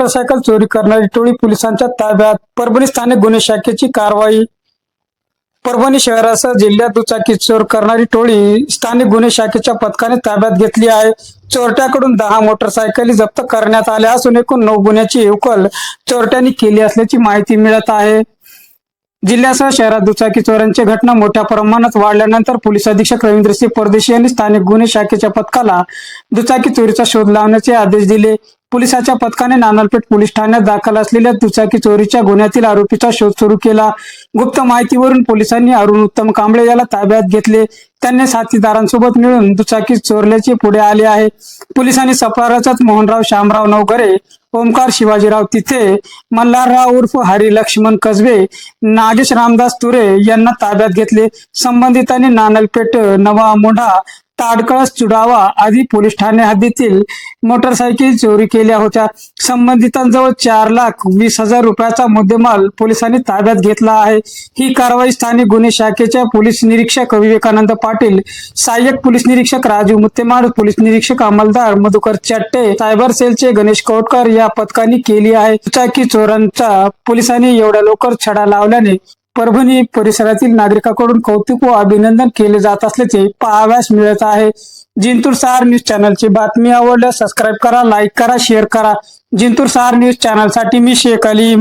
Motorcycle चोरी करणारी टोळी पोलिसांच्या ताब्यात. परभणी स्थानिक गुन्हे शाखेची कारवाई. परभणी शहरासह जिल्ह्यात दुचाकी चोर करणारी टोळी स्थानिक गुन्हे शाखेच्या पथकाने ताब्यात घेतली आहे. चोरट्याकडून दहा मोटरसायकली जप्त करण्यात आल्या असून एकूण नऊ गुन्ह्याची उकल चोरट्यांनी केली असल्याची माहिती मिळत आहे. जिल्ह्यासह शहरात दुचाकी चोरांची घटना मोठ्या प्रमाणात वाढल्यानंतर पोलीस अधीक्षक रवींद्र सिंह परदेशी यांनी स्थानिक गुन्हे शाखेच्या पथकाला दुचाकी चोरीचा शोध लावण्याचे आदेश दिले. पोलिसाच्या पथकाने नानलपेठ पोलीस ठाण्यात दाखल असलेल्या दुचाकी चोरीच्या गुन्ह्यातील आरोपीचा शोध सुरू केला. गुप्त माहितीवरून पोलिसांनी अरुण उत्तम कांबळे याला ताब्यात घेतले. त्यांनी साथीदारांसोबत मिळून दुचाकी चोरल्याचे पुढे आले आहे. पोलिसांनी सफाराचाच मोहनराव श्यामराव नवघरे ओमकार शिवाजीराव तिथे मल्हारराव उर्फ हरी लक्ष्मण कसबे नागेश रामदास तुरे यांना ताब्यात घेतले. संबंधितांनी नानलपेठ नवा मोढा ताडकळस चुडावा आदी पोलीस ठाणे हद्दीतील मोटरसायकल चोरी केल्या होत्या. संबंधितांजवळ चार लाख वीस हजार रुपयाचा मुद्देमाल पोलिसांनी ताब्यात घेतला आहे. ही कारवाई स्थानिक गुन्हे शाखेच्या पोलीस निरीक्षक विवेकानंद पाटील सहाय्यक पोलीस निरीक्षक राजू मुत्तेमाड पोलीस निरीक्षक अंमलदार मधुकर चट्टे सायबर सेलचे गणेश कोटकर या पथकांनी केली आहे. दुचाकी चोरांचा पोलिसांनी एवढ्या लवकर छडा लावल्याने परभणी परिसरातील नागरिकांकडून कौतुक व अभिनंदन केले जात असल्याचे पाहाव्यास मिळत आहे. जिंतूर सहार न्यूज चॅनलची बातमी आवडल्यास सबस्क्राईब करा लाईक करा शेअर करा. जिंतूर सहार न्यूज चॅनलसाठी मी शेख अली